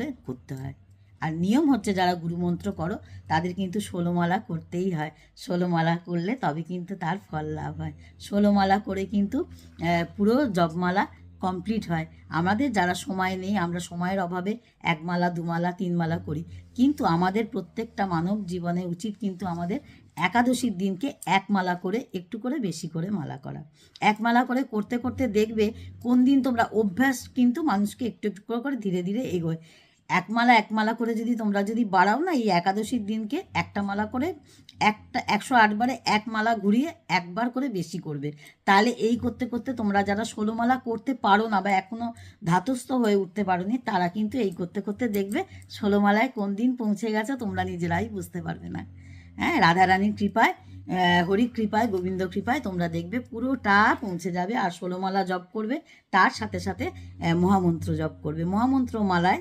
করে করতে হয়। আর নিয়ম হচ্ছে যারা গুরুমন্ত্র করো, তাদের কিন্তু ষোলোমালা করতেই হয়। ষোলোমালা করলে তবে কিন্তু তার ফল লাভ হয়। ষোলোমালা করে কিন্তু পুরো জপমালা কমপ্লিট হয়। আমাদের যারা সময় নেই, আমরা সময়ের অভাবে এক মালা দুমালা, তিনমালা করি। কিন্তু আমাদের প্রত্যেকটা মানব জীবনে উচিত কিন্তু আমাদের একাদশীর দিনকে এক মালা করে, একটু করে বেশি করে মালা করা। এক মালা করে করতে করতে দেখবে কোন দিন তোমরা অভ্যাস কিন্তু মানুষকে একটু একটু করে ধীরে ধীরে এগোয়। এক মালা এক মালা করে যদি তোমরা যদি বাড়াও না এই একাদশীর দিনকে, একটা মালা করে একটা, একশো আটবারে এক মালা ঘুরিয়ে একবার করে বেশি করবে। তাহলে এই করতে করতে তোমরা যারা ষোলো মালা করতে পারো না বা এখনও ধাতস্থ হয়ে উঠতে পারোনি, তারা কিন্তু এই করতে করতে দেখবে ষোলো মালায় কোন দিন পৌঁছে গেছে তোমরা নিজেরাই বুঝতে পারবে না। হ্যাঁ রাধারানীর কৃপায় হরির কৃপায়, গোবিন্দ কৃপায় তোমরা দেখবে পুরোটা পৌঁছে যাবে আর ষোলোমালা জপ করবে, তার সাথে সাথে মহামন্ত্র জপ করবে। মহামন্ত্র মালায়